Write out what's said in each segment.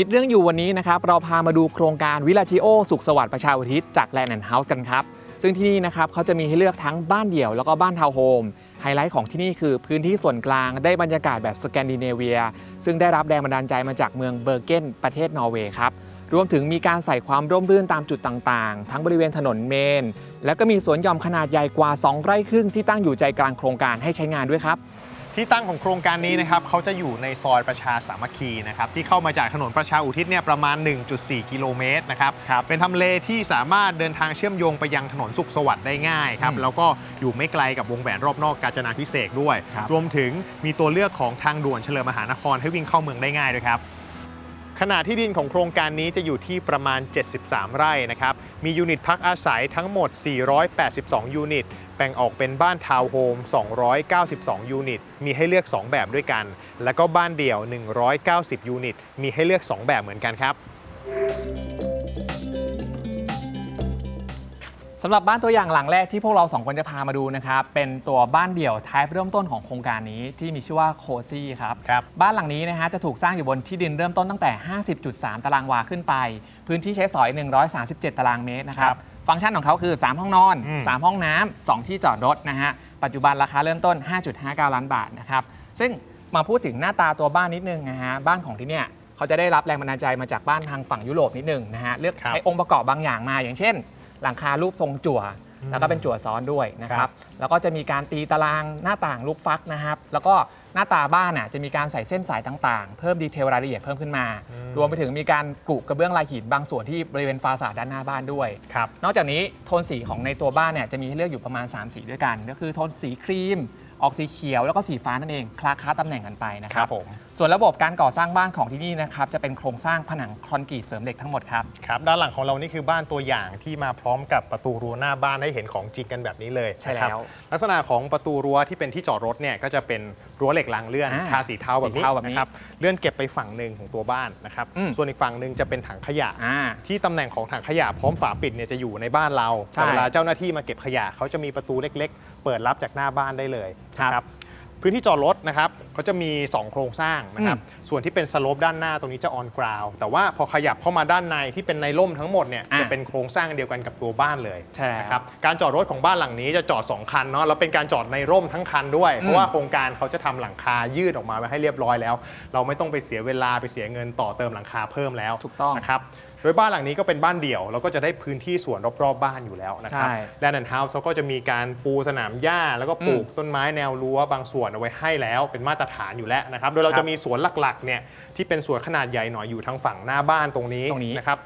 คิดเรื่องอยู่วันนี้นะครับเราพามาดูโครงการวิลาจิโอสุขสวัสดิ์ประชาอุทิศจากแลนด์เฮาส์กันครับ ซึ่งที่นี่นะครับเขาจะมีให้เลือกทั้งบ้านเดี่ยวแล้วก็บ้านทาวน์โฮมไฮไลท์ของที่นี่คือพื้นที่ส่วนกลางได้บรรยากาศแบบสแกนดิเนเวีย ซึ่งได้รับแรงบันดาลใจมาจากเมืองเบอร์เกนประเทศนอร์เวย์ครับรวมถึงมีการใส่ความร่มรื่นตามจุดต่างๆ ทั้งบริเวณถนนเมน แล้วก็มีสวนหย่อมขนาดใหญ่กว่า 2 ไร่ครึ่งที่ตั้งอยู่ใจกลางโครงการให้ใช้งานด้วยครับ ที่ตั้งของโครงการนี้นะครับเขาจะอยู่ในซอยประชาสามัคคีนะครับที่เข้ามาจากถนนประชาอุทิศเนี่ยประมาณ 1.4 กิโลเมตรนะครับครับเป็นทำเลที่สามารถเดินทางเชื่อมโยงไปยังถนนสุขสวัสดิ์ได้ง่ายครับอืมแล้วก็อยู่ไม่ไกลกับวงแหวนรอบนอกกาญจนาพิเศษกด้วย ครับ รวมถึงมีตัวเลือกของทางด่วนเฉลิมมหานครให้วิ่งเข้าเมืองได้ง่ายด้วยครับ ขนาดที่ดินของโครงการนี้จะอยู่ที่ประมาณ 73 ไร่นะครับ มียูนิตพักอาศัยทั้งหมด 482 ยูนิต แบ่งออกเป็นบ้านทาวน์โฮม 292 ยูนิต มีให้เลือก 2 แบบด้วยกัน แล้วก็บ้านเดี่ยว 190 ยูนิต มีให้เลือก 2 แบบเหมือนกันครับำหรับบ้านตัวอย่างหลังแรกที่พวกเราสองคนจะพามาดูนะครับ เป็นตัวบ้านเดี่ยวไทป์เริ่มต้นของโครงการนี้ที่มีชื่อว่าโคซี่ครับครับ บ้านหลังนี้นะฮะจะถูกสร้างอยู่บนที่ดินเริ่มต้นตั้งแต่ 50.3 ตารางวาขึ้นไป พื้นที่ใช้สอย 137 ตารางเมตรนะครับฟังก์ชันของเขาคือ 3 ห้องนอน อืม 3 ห้องน้ำ2ที่จอดรถนะฮะ ปัจจุบันราคาเริ่มต้น 5.59 ล้านบาทนะครับ ซึ่งมาพูดถึงหน้าตาตัวบ้านนิดนึงนะฮะ บ้านของที่เนี่ยเขาจะได้รับแรงบันดาลใจมาจากบ้านทางฝั่งยุโรปนิดนึงนะฮะ เลือกครับใช้องค์ประกอบบางอย่างมาอย่างเช่น หลังคารูปทรงจั่ว แล้วก็เป็นจั่วซ้อนด้วยนะคครัรับ บ แล้วก็จะมีการตีตารางหน้าต่างลูกฟักนะครับ แล้วก็หน้าตาบ้านน่ะจะมีการใส่เส้นสายต่างๆ เพิ่มดีเทลรายละเอียดเพิ่มขึ้นมารวมไปถึงมีการกรุกระเบื้องลายหินบางส่วนที่บริเวณฟาสาดด้านหน้าบ้านด้วย ครับ นอกจากนี้โทนสีของในตัวบ้านเนี่ยจะมีให้เลือกอยู่ประมาณ 3 สีด้วยกัน ก็คือโทนสีครีม ออกสีเขียวแล้วก็สีฟ้านั่นเองคลาคล้าตำแหน่งกันไปนะคครัรับบผม ส่วนระบบการก่อสร้างบ้านของที่นี่นะครับจะเป็นโครงสร้างผนังคอนกรีตเสริมเหล็กทั้งหมดครับ ครับด้านหลังของเรานี่คือบ้านตัวอย่างที่มาพร้อมกับประตูรั้วหน้าบ้านให้เห็นของจริงกันแบบนี้เลยใช่นะครับแล้วลักษณะของประตูรั้วที่เป็นที่จอดรถเนี่ยก็จะเป็นรั้วเหล็กรางเลื่อนอ่าทาสีเทาแบบนี้สีเทาแบบนี้นะครับเลื่อนเก็บไปฝั่งหนึ่งของตัวบ้านนะครับอืม ส่วนอีกฝั่งหนึ่งจะเป็นถังขยะ อ่า ที่ตำแหน่งของถังขยะพร้อมฝาปิดเนี่ยจะอยู่ในบ้านเราใช่แต่เวลาเจ้าหน้าที่มาเก็บขยะเขาจะมีประตูเล็ก ๆ เปิดรับจากหน้าบ้านได้เลยครับ นะ พื้นที่จอดรถนะครับก็จะมี 2 โครงสร้างนะครับส่วนที่เป็นสโลปด้านหน้าตรงนี้จะออนกราวแต่ว่าพอขยับเข้ามาด้านในที่เป็นในร่มทั้งหมดเนี่ยอะจะเป็นโครงสร้างเดียวกันกับตัวบ้านเลยใช่แล้วนะครับการจอดรถของบ้านหลังนี้จะจอด 2 คันเนาะแล้วเป็นการจอดในร่มทั้งคันด้วย เพราะว่าโครงการเขาจะทำหลังคายืดออกมาไว้ให้เรียบร้อยแล้ว เราไม่ต้องไปเสียเวลาไปเสียเงินต่อเติมหลังคาเพิ่มแล้วถูกต้อง นะครับโดยบ้านหลังนี้ก็เป็นบ้านเดี่ยว แล้วก็จะได้พื้นที่ส่วนรอบๆบ้านอยู่แล้วนะครับใช่แลนด์เฮาส์เขาก็จะมีการปูสนามหญ้า แล้วก็ปลูกต้นไม้แนวรั้วบางส่วนเอาไว้ให้แล้วเป็นมาตรฐานอยู่แล้วนะครับโดยเราครับจะมีสวนหลักๆเนี่ยที่เป็นสวนขนาดใหญ่หน่อยอยู่ทางฝั่งหน้าบ้านตรงนี้ตรงนี้ นะครับ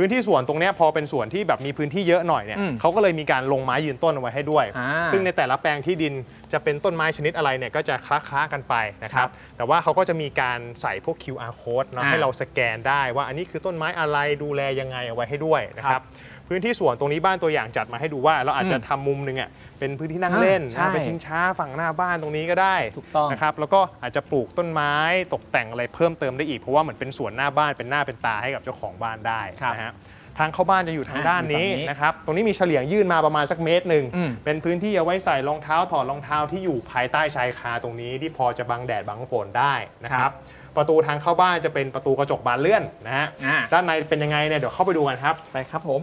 พื้นที่สวนตรงเนี้ยพอเป็นสวนที่แบบมีพื้นที่เยอะหน่อยเนี่ยอืมเขาก็เลยมีการลงไม้ยืนต้นเอาไว้ให้ด้วย อ่าซึ่งในแต่ละแปลงที่ดินจะเป็นต้นไม้ชนิดอะไรเนี่ยก็จะคล้าๆกันไปนะคครัรับบแต่ว่าเขาก็จะมีการใส่พวก QR code เนาะอ่า ให้เราสแกนได้ว่าอันนี้คือต้นไม้อะไรดูแลยังไงเอาไว้ให้ด้วยนะคครัรับบพื้นที่สวนตรงนี้บ้านตัวอย่างจัดมาให้ดูว่าเราอาจจะอืมทำมุมหนึ่งอะ เป็นพื้นที่นั่งเล่นอ่าใช่ นะเป็นชิงช้าฝั่งหน้าบ้านตรงนี้ก็ได้ถูกต้อง นะครับแล้วก็อาจจะปลูกต้นไม้ตกแต่งอะไรเพิ่มเติมได้อีกเพราะว่าเหมือนเป็นสวนหน้าบ้านเป็นหน้าเป็นตาให้กับเจ้าของบ้านได้ครับนะฮะทางเข้าบ้านจะอยู่ทางอ่าด้านนี้อยู่ฝั่งนี้นะครับตรงนี้มีเฉลียงยื่นมาประมาณสักเมตรหนึ่งอืม เป็นพื้นที่เอาไว้ใส่รองเท้าถอดรองเท้าที่อยู่ภายใต้ชายคาตรงนี้ที่พอจะบังแดดบังฝนได้นะคครัรับบประตูทางเข้าบ้านจะเป็นประตูกระจกบานเลื่อนนะฮะอ่าด้านในเป็นยังไงเนี่ยเดี๋ยวเข้าไปดูกันครับ ไปครับผม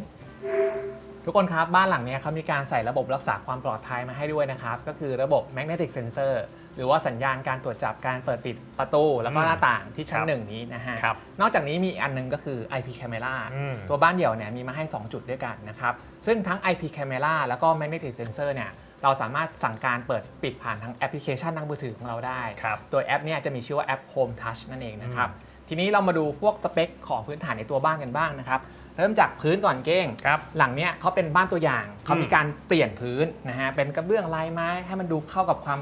ทุกคนครับ บ้านหลังเนี้ยเขามีการใส่ระบบรักษาความปลอดภัยมาให้ด้วยนะครับ ก็คือระบบ magnetic sensor หรือว่าสัญญาณการตรวจจับการเปิดปิดประตู แล้วก็อืมหน้าต่างที่ชั้นครับหนึ่งนี้นะฮะ ครับนอกจากนี้มีอีกอันหนึงก็คือ IP camera อืม ตัวบ้านเดี่ยวเนี่ยมีมาให้ 2 จุดด้วยกันนะครับ ซึ่งทั้ง IP camera แล้วก็ magnetic sensor เนี่ยเราสามารถสั่งการเปิดปิดผ่านทางแอปพลิเคชันทางมือถือของเราได้ ครับ ตัวแอปเนี่ยจะมีชื่อว่าแอป Home Touch นั่นเองนะครับ ทีนี้เรามาดูพวกสเปคของพื้นฐานในตัวบ้านกันบ้างนะครับ เริ่มจากพื้นก่อนเก้ง ครับ หลังเนี้ยเขาเป็นบ้านตัวอย่าง เขามีการเปลี่ยนพื้นนะฮะ เป็นกระเบื้องลายไม้ให้มันดูเข้ากับความ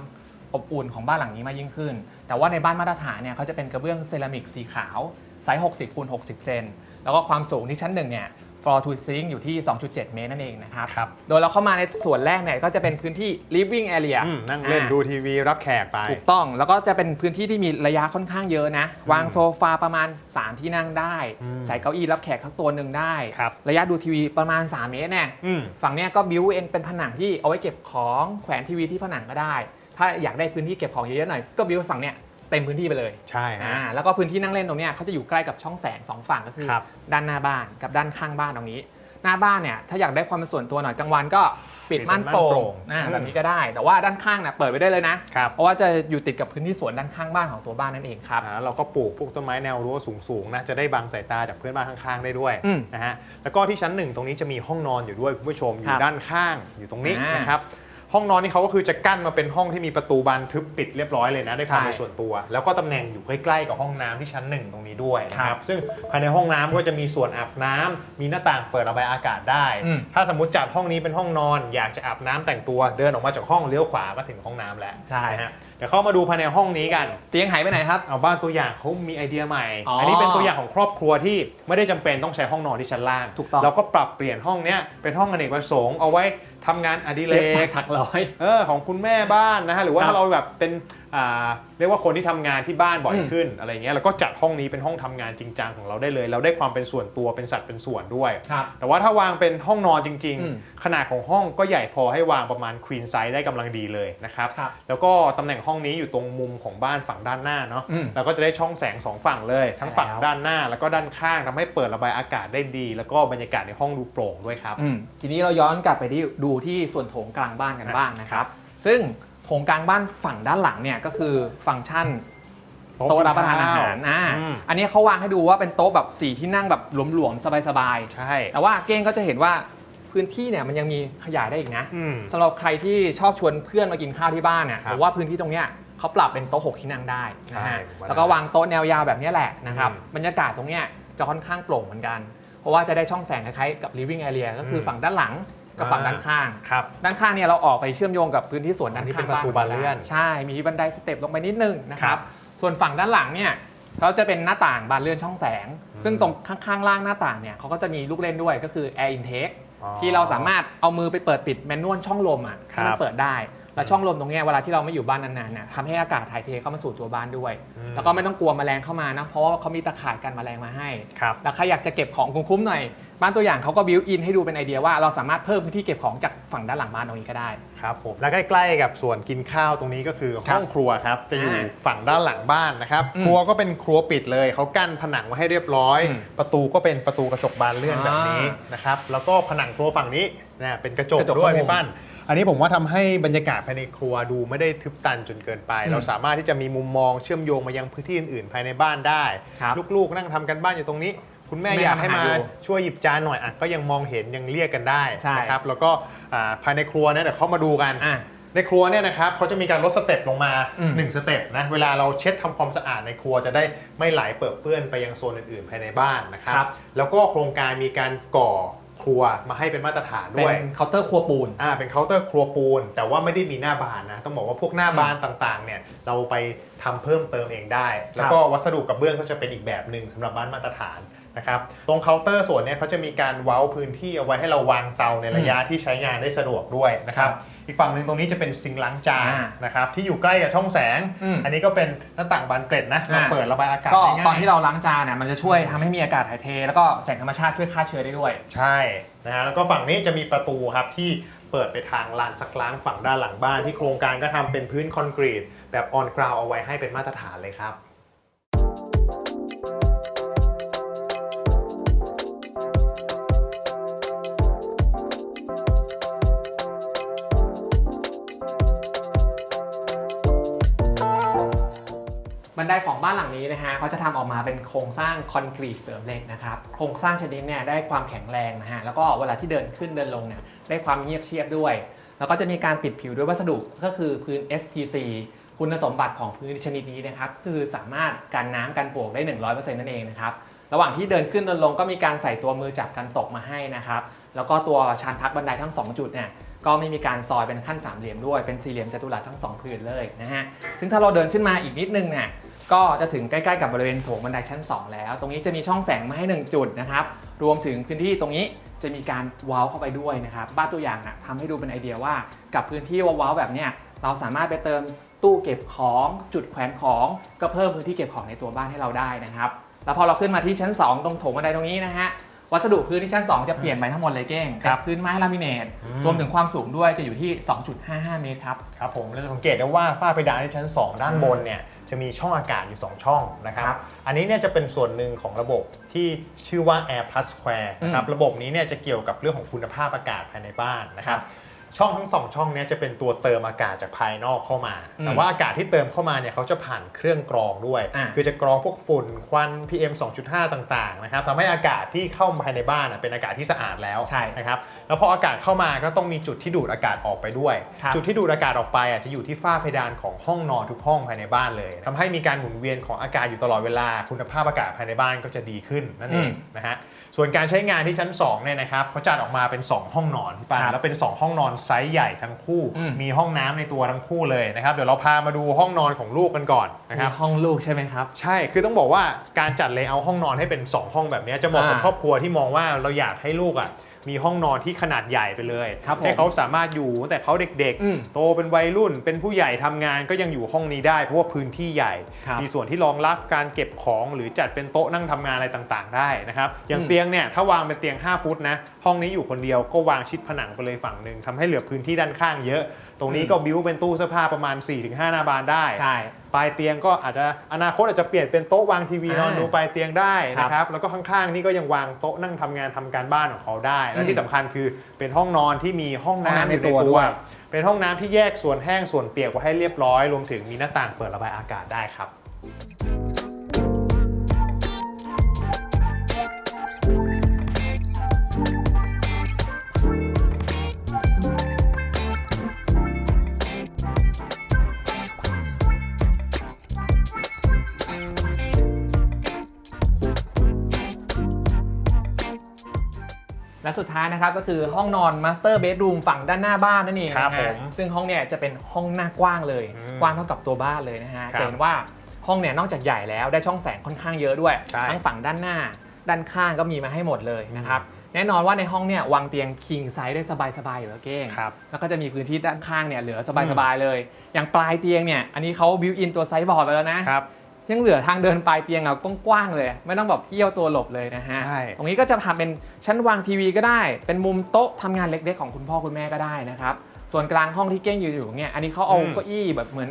อบอุ่นของบ้านหลังนี้มากยิ่งขึ้น แต่ว่าในบ้านมาตรฐานเนี่ยเขาจะเป็นกระเบื้องเซรามิกสีขาวไซส์60คูณ60 เซน แล้วก็ความสูงที่ชั้นหนึ่งเนี่ย floor to ceiling อยู่ที่ 2.7 เมตรนั่นเองนะครับ ครับ โดยเราเข้ามาในส่วนแรกเนี่ยก็จะเป็นพื้นที่ living area อืมนั่งเล่นอ่า ดูทีวีรับแขกไป ถูกต้องแล้วก็จะเป็นพื้นที่ที่มีระยะค่อนข้างเยอะนะ วางโซฟาประมาณ 3 ที่นั่งได้ อืมใส่เก้าอี้รับแขกทั้งตัวหนึ่งได้ ครับ ระยะดูทีวีประมาณ 3 เมตรเนี่ยอืม ฝั่งเนี้ยก็บิวเอ็นเป็นผนังที่เอาไว้เก็บของแขวนทีวีที่ผนังก็ได้ ถ้าอยากได้พื้นที่เก็บของเยอะๆหน่อยก็บิวฝั่งเนี้ย เต็มพื้นที่ไปเลยใช่ฮะ อ่าแล้วก็พื้นที่นั่งเล่นตรงเนี้ยเขาจะอยู่ใกล้กับช่องแสงสองฝั่งก็คือ ครับ ด้านหน้าบ้านกับด้านข้างบ้านตรงนี้ หน้าบ้านเนี่ยถ้าอยากได้ความเป็นส่วนตัวหน่อยกลางวันก็ปิดม่านโปร่ปิดม่านโปร่งงอ่าอืมแบบนี้ก็ได้ แต่ว่าด้านข้างเนี่ยเปิดไว้ได้เลยนะ ครับเพราะว่าจะอยู่ติดกับพื้นที่สวนด้านข้างบ้านของตัวบ้านนั่นเองครับ อ่าเราก็ปลูกพวกต้นไม้แนวรั้วสูงๆนะจะได้บังสายตาจากเพื่อนบ้านข้างๆได้ด้วยอืมนะฮะแล้วก็ที่ชั้นหนึ่งตรงนี้จะมีห้องนอนอยู่ด้วยคุณผู้ชมอครัยู่บด้านข้างอยู่ตรงนี้อ่านนะครับ ห้องนอนนี่เขาก็คือจะกั้นมาเป็นห้องที่มีประตูบานทึบปิดเรียบร้อยเลยนะได้ความใช่เป็นส่วนตัว แล้วก็ตำแหน่งอยู่ใกล้ๆกับห้องน้ำที่ชั้นหนึ่งตรงนี้ด้วยนะคครัรับบซึ่งภายในห้องน้ำก็จะมีส่วนอาบน้ำมีหน้าต่างเปิดระบายอากาศได้อืมถ้าสมมติจัดห้องนี้เป็นห้องนอน อยากจะอาบน้ำแต่งตัวเดินออกมาจากห้องเลี้ยวขวาก็ถึงห้องน้ำแล้วใช่นะฮะเดี๋ยวเข้ามาดูภายในห้องนี้กัน เตียงหายไปไหนครับ เอาบ้านตัวอย่างเขามีไอเดียใหม่ อ๋ออัอันนี้เป็นตัวอย่างของครอบครัวที่ไม่ได้จำเป็นต้องใช้ห้องนอนที่ชั้นล่างถูกต้อง เราก็ปรับเปลี่ยนห้องเนี้ยเป็นห้องอเนกประสงค์เอาไว้ทำงานอดิเรเล็กกถักร้อย เออของคุณแม่บ้านนะฮะหรือว่าครับถ้าเราแบบเป็นอ่า เรียกว่าคนที่ทำงานที่บ้านบ่อยอืมขึ้นอะไรเงี้ยเราก็จัดห้องนี้เป็นห้องทำงานจริงจังของเราได้เลย เราได้ความเป็นส่วนตัวเป็นสัดเป็นส่วนด้วยครับแต่ว่าถ้าวางเป็นห้องนอนจริงอืมๆขนาดของห้องก็ใหญ่พอให้วางประมาณควีนไซส์ได้กำลังดีเลยนะครับครับแล้วก็ตำแหน่งห้องนี้อยู่ตรงมุมของบ้านฝั่งด้านหน้าเนาะอืมเราก็จะได้ช่องแสงสองฝั่งเลย ทั้งฝั่งแล้วด้านหน้าแล้วก็ด้านข้างทำให้เปิดระบายอากาศได้ดี แล้วก็บรรยากาศในห้องดูโปร่งด้วยครับอืมทีนี้เราย้อนกลับไปที่ดูที่ส่วนโถงกลางบ้านกันบ้างนะครับ ซึ่ง โถงกลางบ้านฝั่งด้านหลังเนี่ยก็คือฟังก์ชันโต๊ะรับประทานอาหารอ่าอืม อันนี้เขาวางให้ดูว่าเป็นโต๊ะแบบสี่ที่นั่งแบบหลวมๆสบายใช่ๆแต่ว่าเก้งก็จะเห็นว่าพื้นที่เนี่ยมันยังมีขยายได้อีกนะอืม สำหรับใครที่ชอบชวนเพื่อนมากินข้าวที่บ้านเนี่ยครับผมว่าพื้นที่ตรงเนี้ยเขาปรับเป็นโต๊ะหกที่นั่งได้นะใช่ฮะผมว่าแล้วก็วางโต๊ะแนวยาวแบบเนี้ยแหละนะครับอืมบรรยากาศตรงเนี้ยจะค่อนข้างโปร่งเหมือนกัน เพราะว่าจะได้ช่องแสงคล้ายๆกับ living area ก็คือฝั่งด้านหลัง กับฝั่งด้านข้าง ครับ ด้านข้างเนี่ยเราออกไปเชื่อมโยงกับพื้นที่สวนด้านอันนี้ข้างเป็นประตูบานเลื่อน ใช่ มีบันไดสเต็ปลงไปนิดนึงนะคครัรับ บ ส่วนฝั่งด้านหลังเนี่ยเขาจะเป็นหน้าต่างบานเลื่อนช่องแสงอืมซึ่งตรงข้างๆล่างหน้าต่างเนี่ยเขาก็จะมีลูกเล่นด้วยก็คือ air intake อ๋อที่เราสามารถเอามือไปเปิดปิดแมนนวลช่องลมอะครับให้มันเปิดได้ แล้วช่องลมตรงเนี้ยเวลาที่เราไม่อยู่บ้านนานๆเนี่ยทำให้อากาศถ่ายเทเข้ามาสู่ตัวบ้านด้วย อืม แล้วก็ไม่ต้องกลัวแมลงเข้ามานะเพราะว่าเขามีตะข่ายกันแมลงมาให้ ครับ แล้วใครอยากจะเก็บของคุ้มๆหน่อย บ้านตัวอย่างเขาก็บิวอินให้ดูเป็นไอเดียว่าเราสามารถเพิ่มพื้นที่เก็บของจากฝั่งด้านหลังบ้านตรงนี้ก็ได้ ครับผมและใกล้ๆกับส่วนกินข้าวตรงนี้ก็คือครัห้บองครัวครับจะอยู่อ่าฝั่งด้านหลังบ้านนะครับอืมครัวก็เป็นครัวปิดเลยเขากั้นผนังไว้ให้เรียบร้อย อืมประตูก็เป็นประตูกระจกบานเลื่อนแบบนี้อ่านนะครับแล้วก็ผนังครัวฝั่งนี้นะเป็นกระจกกระจกด้วยข้างบน พี่ปั้น อันนี้ผมว่าทำให้บรรยากาศภายในครัวดูไม่ได้ทึบตันจนเกินไปอืมเราสามารถที่จะมีมุมมองเชื่อมโยงมายังพื้นที่อื่นๆ ภายในบ้านได้ครับลูกๆ นั่งทำกันบ้านอยู่ตรงนี้ คุณแม่แม่อยากให้มาทำอาหารอยู่ช่วยหยิบจานหน่อยอะก็ยังมองเห็นยังเรียกกันได้ใช่นะครับแล้วก็อ่าภายในครัวเนี่ยเดี๋ยวเข้ามาดูกันอะในครัวเนี่ยนะครับเขาจะมีการลดสเต็ปลงมาอืม1สเต็ปนะเวลาเราเช็ดทำความสะอาดในครัวจะได้ไม่ไหลเปื้อนเปื้อนไปยังโซนอื่นๆ ภายในบ้านนะครับครับแล้วก็โครงการมีการก่อ ครัวมาให้เป็นมาตรฐานเป็ด้วยนเคาน์เตอร์ครัวปูน อ่าเป็นเคาน์เตอร์ครัวปูน แต่ว่าไม่ได้มีหน้าบานนะ ต้องบอกว่าพวกหน้าบานต่างๆ เนี่ย เราไปทำเพิ่มเติมเองได้ แล้วก็วัสดุกระเบื้องก็จะเป็นอีกแบบหนึ่งสำหรับบ้านมาตรฐานนะครับ ตรงเคาน์เตอร์ส่วนเนี้ยเขาจะมีการเว้าพื้นที่เอาไว้ให้เราวางเตาในระยะที่ใช้งานได้สะดวกด้วยนะครับ อีกฝั่งหนึ่งตรงนี้จะเป็นซิงค์ล้างจานอ่า นะครับที่อยู่ใกล้กับช่องแสง อืม อันนี้ก็เป็นหน้าต่างบานเกล็ดนะเราอ่า เปิดระบายอากาศก็ได้ง่าย ตอนที่เราล้างจานเนี่ยมันจะช่วยทำให้มีอากาศถ่ายเท แล้วก็แสงธรรมชาติช่วยฆ่าเชื้อได้ด้วย ใช่นะฮะแล้วก็ฝั่งนี้จะมีประตูครับที่เปิดไปทางลานซักล้างฝั่งด้านหลังบ้านที่โครงการก็ทำเป็นพื้นคอนกรีตแบบออนกราวเอาไว้ให้เป็นมาตรฐานเลยครับ บันไดของบ้านหลังนี้นะฮะเขาจะทำออกมาเป็นโครงสร้างคอนกรีตเสริมเหล็กนะครับ โครงสร้างชนิดเนี่ยได้ความแข็งแรงนะฮะ แล้วก็เวลาที่เดินขึ้นเดินลงเนี่ยได้ความเงียบเชียบด้วย แล้วก็จะมีการปิดผิวด้วยวัสดุก็คือพื้น SPC คุณสมบัติของพื้นชนิดนี้นะครับ คือสามารถกันน้ำกันปลวกได้ 100%นั่นเองนะครับ ระหว่างที่เดินขึ้นเดินลงก็มีการใส่ตัวมือจับกันตกมาให้นะครับ แล้วก็ตัวชานพักบันไดทั้ง 2 จุดเนี่ยก็ไม่มีการซอยเป็นขั้นสามเหลี่ยมด้วย เป็นสี่เหลี่ยมจัตุรัสทั้งสองผืนเลยนะฮะ ซึ่งถ้าเราเดินขึ้นมาอีกนิดนึงเนี่ย ก็จะถึงใกล้ๆกับบริเวณโถงบันไดชั้น 2 แล้ว ตรงนี้จะมีช่องแสงมาให้ 1 จุดนะครับ รวมถึงพื้นที่ตรงนี้จะมีการว้าวเข้าไปด้วยนะครับ บ้านตัวอย่างนะทำให้ดูเป็นไอเดียว่า กับพื้นที่ว้าวๆแบบเนี้ยเราสามารถไปเติมตู้เก็บของจุดแขวนของก็เพิ่มพื้นที่เก็บของในตัวบ้านให้เราได้นะครับ แล้วพอเราขึ้นมาที่ชั้น 2 ตรงโถงบันไดตรงนี้นะฮะโวัสดุพื้นที่ชั้น 2 จะเปลี่ยนไปทั้งหมดเลยเก้งครับเป็นพื้นไม้ลามิเนตอืมรวมถึงความสูงด้วยจะอยู่ที่ 2.55 เมตรครับ ครับผมเราจะสังเกตได้ว่าฝ้าเพดานที่ชั้น 2 ด้านบนเนี่ย จะมีช่องอากาศอยู่ 2 ช่องนะครับครับ อันนี้เนี่ยจะเป็นส่วนหนึ่งของระบบที่ชื่อว่า Air Plus Square นะครับอืมระบบนี้เนี่ยจะเกี่ยวกับเรื่องของคุณภาพอากาศภายในบ้านนะครับครับ ช่องทั้งสองช่องเนี้จะเป็นตัวเติมอากาศจากภายนอกเข้ามาอืมแต่ว่าอากาศที่เติมเข้ามาเนี่ยเขาจะผ่านเครื่องกรองด้วยอ่าคือจะกรองพวกฝุ่นควัน PM 2.5 ต่างๆนะครับทำให้อากาศที่เข้ามาภายในบ้านอะเป็นอากาศที่สะอาดแล้วใช่นะครับแล้วพออากาศเข้ามาก็ต้องมีจุดที่ดูดอากาศออกไปด้วยครับจุดที่ดูดอากาศออกไปอะจะอยู่ที่ฝ้าเพดานของห้องนอนทุกห้องภายในบ้านเลยทำให้มีการหมุนเวียนของอากาศอยู่ตลอดเวลาคุณภาพอากาศภายในบ้านก็จะดีขึ้นนั่นเองนะฮะ ส่วนการใช้งานที่ชั้น2เนี่ยนะครับเขาจัดออกมาเป็น 2 ห้องนอนพี่ปันครับแล้วเป็น 2 ห้องนอนไซส์ใหญ่ทั้งคู่อืมมีห้องน้ำในตัวทั้งคู่เลยนะครับเดี๋ยวเราพามาดูห้องนอนของลูกกันก่อนนะครับมีห้องลูกใช่ไหมครับ ใช่คือต้องบอกว่าการจัดเลเยอร์ห้องนอนให้เป็น 2 ห้องแบบนี้จะเหมาะกับอ่าครอบครัวที่มองว่าเราอยากให้ลูกอะ มีห้องนอนที่ขนาดใหญ่ไปเลยครับผมให้เขาสามารถอยู่ตั้งแต่เขาเด็กอืมๆ โตเป็นวัยรุ่น เป็นผู้ใหญ่ทำงานก็ยังอยู่ห้องนี้ได้เพราะว่าพื้นที่ใหญ่ ครับมีส่วนที่รองรับการเก็บของหรือจัดเป็นโต๊ะนั่งทำงานอะไรต่างๆ ได้นะครับอย่างอืมเตียงเนี่ยถ้าวางเป็นเตียง 5 ฟุตนะห้องนี้อยู่คนเดียวก็วางชิดผนังไปเลยฝั่งหนึ่งทำให้เหลือพื้นที่ด้านข้างเยอะ ตรงนี้ก็บิ้วเป็นตู้เสื้อผ้าประมาณ 4-5 หน้าบานได้ ใช่ ปลายเตียงก็อาจจะอนาคตอาจจะเปลี่ยนเป็นโต๊ะวางทีวีนอนอ่าดูปลายเตียงได้ครับนะครับแล้วก็ข้างๆนี่ก็ยังวางโต๊ะนั่งทำงานทำการบ้านของเขาได้ และอืมที่สำคัญคือเป็นห้องนอนที่มีห้องห้องน้ำน้ำอยู่ในในตัตัววด้วยเป็นห้องน้ำที่แยกส่วนแห้งส่วนเปียกไว้ให้เรียบร้อย รวมถึงมีหน้าต่างเปิดระบายอากาศได้ครับ และสุดท้ายนะครับก็คือห้องนอนมาสเตอร์เบดรูมฝั่งด้านหน้าบ้านนั่นเองครับนะฮะผมซึ่งห้องเนี่ยจะเป็นห้องหน้ากว้างเลย อืมกว้างเท่ากับตัวบ้านเลยนะฮะครับจะเห็นว่าห้องเนี่ยนอกจากใหญ่แล้วได้ช่องแสงค่อนข้างเยอะด้วย ใช่ทั้งฝั่งด้านหน้า ด้านข้างก็มีมาให้หมดเลยนะครับแน่นอนว่าในห้องเนี่ยวางเตียงคิงไซส์ได้สบายๆอยู่แล้วเก้งครับแล้วก็จะมีพื้นที่ด้านข้างเนี่ยเหลือสบายๆเลย อย่างปลายเตียงเนี่ยอันนี้เขาบิวอินตัวไซส์บอร์ดไปแล้วนะครับ ยังเหลือทางเดินปลายเตียงอะกว้างๆเลย ไม่ต้องแบบเอี้ยวตัวหลบเลยนะฮะใช่ ตรงนี้ก็จะทำเป็นชั้นวางทีวีก็ได้ เป็นมุมโต๊ะทำงานเล็กๆของคุณพ่อคุณแม่ก็ได้นะครับส่วนกลางห้องที่เก้งยืนอยู่เนี่ยอันนี้เขาเอาอืม เก้าอี้แบบเหมือน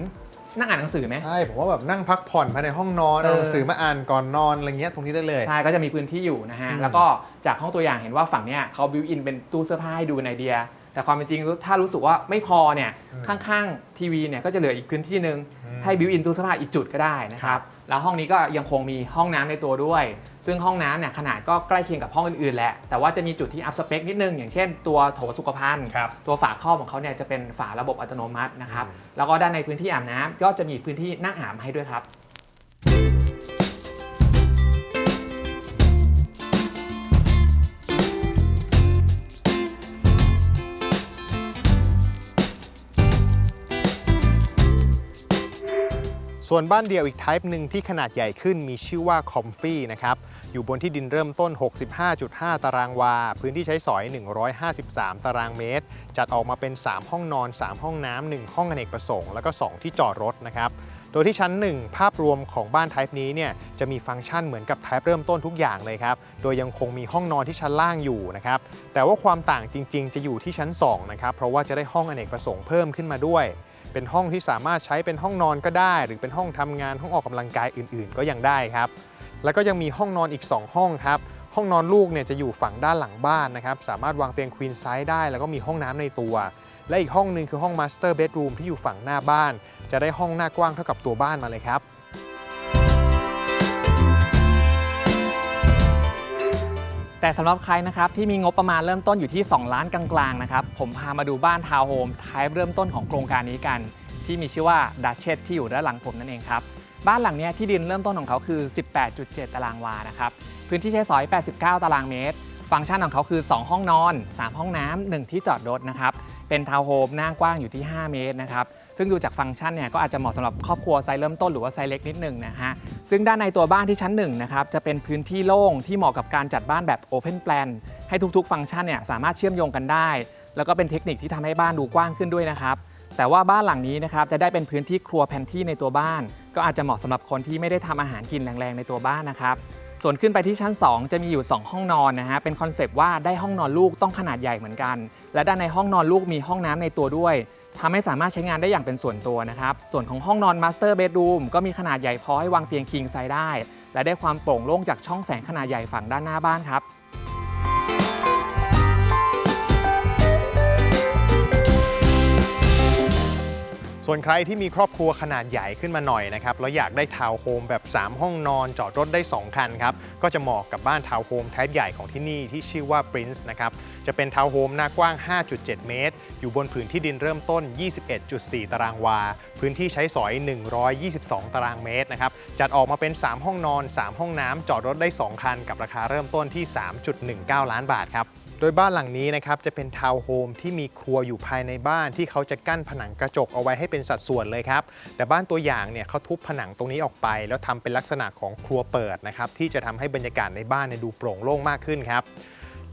นั่งอ่านหนังสือไหม ใช่ผมว่าแบบนั่งพักผ่อนภายในห้องนอนเออ เอาหนังสือมาอ่านก่อนนอนอะไรเงี้ยตรงนี้ได้เลย ใช่ก็จะมีพื้นที่อยู่นะฮะ อืม แล้วก็จากห้องตัวอย่างเห็นว่าฝั่งเนี้ยเขาบิวอินเป็นตู้เสื้อผ้าให้ดูเป็นไอเดีย แต่ความเป็นจริงถ้ารู้สึกว่าไม่พอเนี่ยข้างๆทีวีเนี่ยก็จะเหลืออีกพื้นที่หนึ่งอืม ให้บิวอินตู้เสื้อผ้าอีกจุดก็ได้นะคครัรับบแล้วห้องนี้ก็ยังคงมีห้องน้ำในตัวด้วย ซึ่งห้องน้ำเนี่ยขนาดก็ใกล้เคียงกับห้องอื่นๆแหละ แต่ว่าจะมีจุดที่อัพสเปคนิดนึง อย่างเช่นตัวโถสุขภัณฑ์ครับตัวฝาครอบของเขาเนี่ยจะเป็นฝาระบบอัตโนมัตินะครับอืมแล้วก็ด้านในพื้นที่อาบน้ำก็จะมีพื้นที่นั่งอาบให้ด้วยครับ ส่วนบ้านเดี่ยวอีก type หนึ่งที่ขนาดใหญ่ขึ้นมีชื่อว่า Comfy นะครับ อยู่บนที่ดินเริ่มต้น 65.5 ตารางวา พื้นที่ใช้สอย 153 ตารางเมตร จัดออกมาเป็น 3 ห้องนอน 3 ห้องน้ำ 1 ห้องอเนกประสงค์ แล้วก็ 2 ที่จอดรถนะครับ โดยที่ชั้น 1 ภาพรวมของบ้าน type นี้เนี่ยจะมีฟังก์ชันเหมือนกับ type เริ่มต้นทุกอย่างเลยครับ โดยยังคงมีห้องนอนที่ชั้นล่างอยู่นะครับ แต่ว่าความต่างจริง ๆ จะอยู่ที่ชั้น2นะครับ เพราะว่าจะได้ห้องอเนกประสงค์เพิ่มขึ้นมาด้วย เป็นห้องที่สามารถใช้เป็นห้องนอนก็ได้ หรือเป็นห้องทำงานห้องออกกำลังกายอื่นๆ ก็ยังได้ครับ แล้วก็ยังมีห้องนอนอีก 2 ห้องครับห้องนอนลูกเนี่ยจะอยู่ฝั่งด้านหลังบ้านนะครับสามารถวางเตียงควีนไซส์ได้ แล้วก็มีห้องน้ำในตัว และอีกห้องหนึ่งคือห้องมาสเตอร์เบดรูมที่อยู่ฝั่งหน้าบ้าน จะได้ห้องหน้ากว้างเท่ากับตัวบ้านมาเลยครับ แต่สำหรับใครนะครับที่มีงบประมาณเริ่มต้นอยู่ที่ 2 ล้านกลางๆนะครับผมพามาดูบ้านทาวน์โฮมไทป์เริ่มต้นของโครงการนี้กัน ที่มีชื่อว่าดัชเช s ที่อยู่ด้านหลังผมนั่นเองครับบ้านหลังนี้ที่ดินเริ่มต้นของเขาคือ 18.7 ตารางวานะครับพื้นที่ใช้สอย 89 ตารางเมตร ฟังก์ชันของเขาคือ 2 ห้องนอน 3 ห้องน้ำ1ที่จอดรถนะครับเป็นทาวน์โฮมหน้ากว้างอยู่ที่ 5 เมตรนะครับ ซึ่งดูจากฟังก์ชันเนี่ยก็อาจจะเหมาะสำหรับครอบครัวไซส์เริ่มต้นหรือว่าไซส์เล็กนิดหนึ่งนะฮะซึ่งด้านในตัวบ้านที่ชั้น1นะครับจะเป็นพื้นที่โล่งที่เหมาะกับการจัดบ้านแบบ Open Plan ให้ทุกๆ ฟังก์ชันเนี่ยสามารถเชื่อมโยงกันได้ แล้วก็เป็นเทคนิคที่ทำให้บ้านดูกว้างขึ้นด้วยนะครับแต่ว่าบ้านหลังนี้นะครับจะได้เป็นพื้นที่ครัวแพนที่ในตัวบ้าน ก็อาจจะเหมาะสำหรับคนที่ไม่ได้ทำอาหารกินแรงๆในตัวบ้านนะครับส่วนขึ้นไปที่ชั้น 2 จะมีอยู่ 2 ห้องนอนนะฮะ เป็นคอนเซปต์ว่าได้ห้องนอนลูกต้องขนาดใหญ่เหมือนกัน และด้านในห้องนอนลูกมีห้องน้ำในตัวด้วย ทำให้สามารถใช้งานได้อย่างเป็นส่วนตัวนะครับ ส่วนของห้องนอนมาสเตอร์เบดรูมก็มีขนาดใหญ่พอให้วางเตียงคิงไซส์ได้ และได้ความโปร่งโล่งจากช่องแสงขนาดใหญ่ฝั่งด้านหน้าบ้านครับ ส่วนใครที่มีครอบครัวขนาดใหญ่ขึ้นมาหน่อยนะครับแล้วอยากได้ทาวน์โฮมแบบ 3 ห้องนอน จอดรถได้ 2 คันครับก็จะเหมาะกับบ้านทาวน์โฮมไทป์ใหญ่ของที่นี่ที่ชื่อว่า Prince นะครับจะเป็นทาวน์โฮมหน้ากว้าง 5.7 เมตร อยู่บนผืนที่ดินเริ่มต้น 21.4 ตารางวา พื้นที่ใช้สอย 122 ตารางเมตรนะครับจัดออกมาเป็น 3 ห้องนอน 3 ห้องน้ำจอดรถได้ 2 คัน กับราคาเริ่มต้นที่ 3.19 ล้านบาทครับ ดยบ้านหลังนี้นะครับจะเป็นทาวน์โฮมที่มีครัวอยู่ภายในบ้านที่เขาจะกั้นผนังกระจกเอาไว้ให้เป็นสัดส่วนเลยครับแต่บ้านตัวอย่างเนี่ยเขาทุบผนังตรงนี้ออกไป แล้วทำเป็นลักษณะของครัวเปิดนะครับที่จะทำให้บรรยากาศในบ้านเนี่ยดูโปร่งโล่งมากขึ้นครับ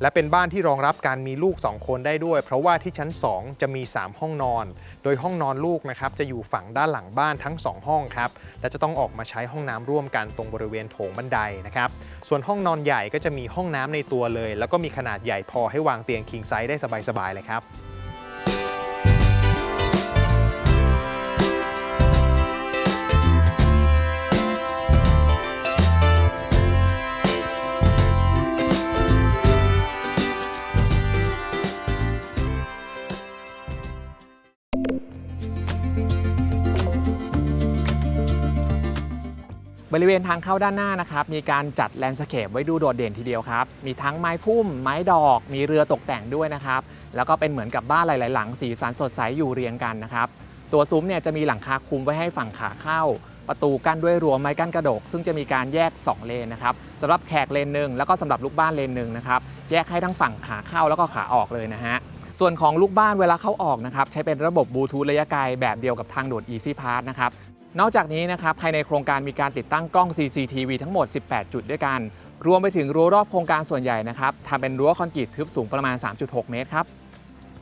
และเป็นบ้านที่รองรับการมีลูก 2 คนได้ด้วย เพราะว่าที่ชั้น 2 จะมี 3 ห้องนอน โดยห้องนอนลูกนะครับจะอยู่ฝั่งด้านหลังบ้านทั้ง 2 ห้องครับและจะต้องออกมาใช้ห้องน้ำร่วมกันตรงบริเวณโถงบันไดนะครับส่วนห้องนอนใหญ่ก็จะมีห้องน้ำในตัวเลย แล้วก็มีขนาดใหญ่พอให้วางเตียงคิงไซส์ได้สบายๆเลยครับ ริเวณทางเข้าด้านหน้านะครับ มีการจัดแลนด์สเคปไว้ดูโดดเด่นทีเดียวครับ มีทั้งไม้พุ่ม ไม้ดอก มีเรือตกแต่งด้วยนะครับ แล้วก็เป็นเหมือนกับบ้านหลาย ๆ หลัง สีสันสดใสอยู่เรียงกันนะครับ ตัวซุ้มเนี่ยจะมีหลังคาคุมไว้ให้ฝั่งขาเข้า ประตูกั้นด้วยรั้วไม้กั้นกระดก ซึ่งจะมีการแยก 2 เลนนะครับสำหรับแขกเลนหนึ่งแล้วก็สำหรับลูกบ้านเลนหนึ่งนะครับ แยกให้ทั้งฝั่งขาเข้าแล้วก็ขาออกเลยนะฮะส่วนของลูกบ้านเวลาเข้าออกนะครับใช้เป็นระบบบลูทูธระยะไกลแบบเดียวกับทางด่วน Easy Pass นะครับ นอกจากนี้นะครับภายในโครงการมีการติดตั้งกล้อง CCTV ทั้งหมด 18 จุดด้วยกัน รวมไปถึงรั้วรอบโครงการส่วนใหญ่นะครับทำเป็นรั้วคอนกรีตทึบสูงประมาณ 3.6 เมตรครับ